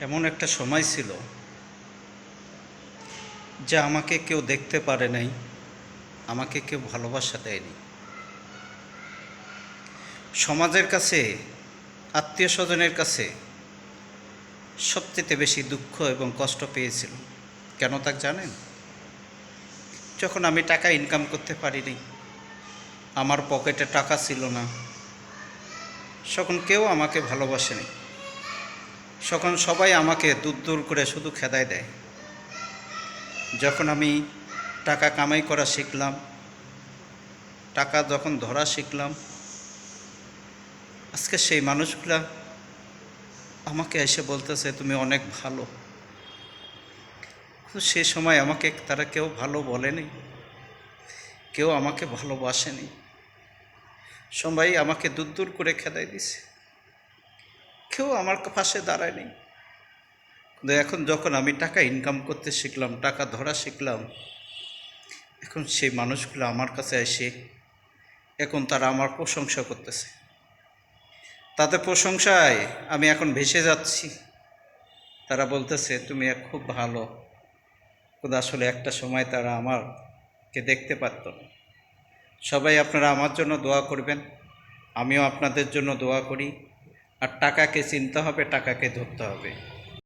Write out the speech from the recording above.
এমন একটা সময় ছিল যে আমাকে কেউ দেখতে পারে নাই, আমাকে কেউ ভালোবাসা দেয়নি। সমাজের কাছে, আত্মীয় স্বজনের কাছে সবচেয়ে বেশি দুঃখ এবং কষ্ট পেয়েছিল। কেন তা জানেন? যখন আমি টাকা ইনকাম করতে পারিনি, আমার পকেটে টাকা ছিল না, তখন কেউ আমাকে ভালোবাসেনি। তখন সবাই আমাকে দূর দূর করে শুধু খেদায় দেয়। যখন আমি টাকা কামাই করা শিখলাম, টাকা যখন ধরা শিখলাম, আজকে সেই মানুষগুলা আমাকে এসে বলতেছে, তুমি অনেক ভালো। সে সময় আমাকে তারা কেউ ভালো বলেনি, কেউ আমাকে ভালোবাসেনি। সবাই আমাকে দূর দূর করে খেদাই দিছে। কেউ আমার পাশে দাঁড়ায়নি। কিন্তু এখন যখন আমি টাকা ইনকাম করতে শিখলাম, টাকা ধরা শিখলাম, এখন সেই মানুষগুলো আমার কাছে এসে এখন তারা আমার প্রশংসা করতেছে। তাদের প্রশংসায় আমি এখন ভেসে যাচ্ছি। তারা বলতেছে, তুমি এক খুব ভালো। কিন্তু আসলে একটা সময় তারা আমারকে দেখতে পারত না। সবাই আপনারা আমার জন্য দোয়া করবেন। আমিও আপনাদের জন্য দোয়া করি। আর টাকাকে চিনতে হবে টাকাকে ধরতে হবে।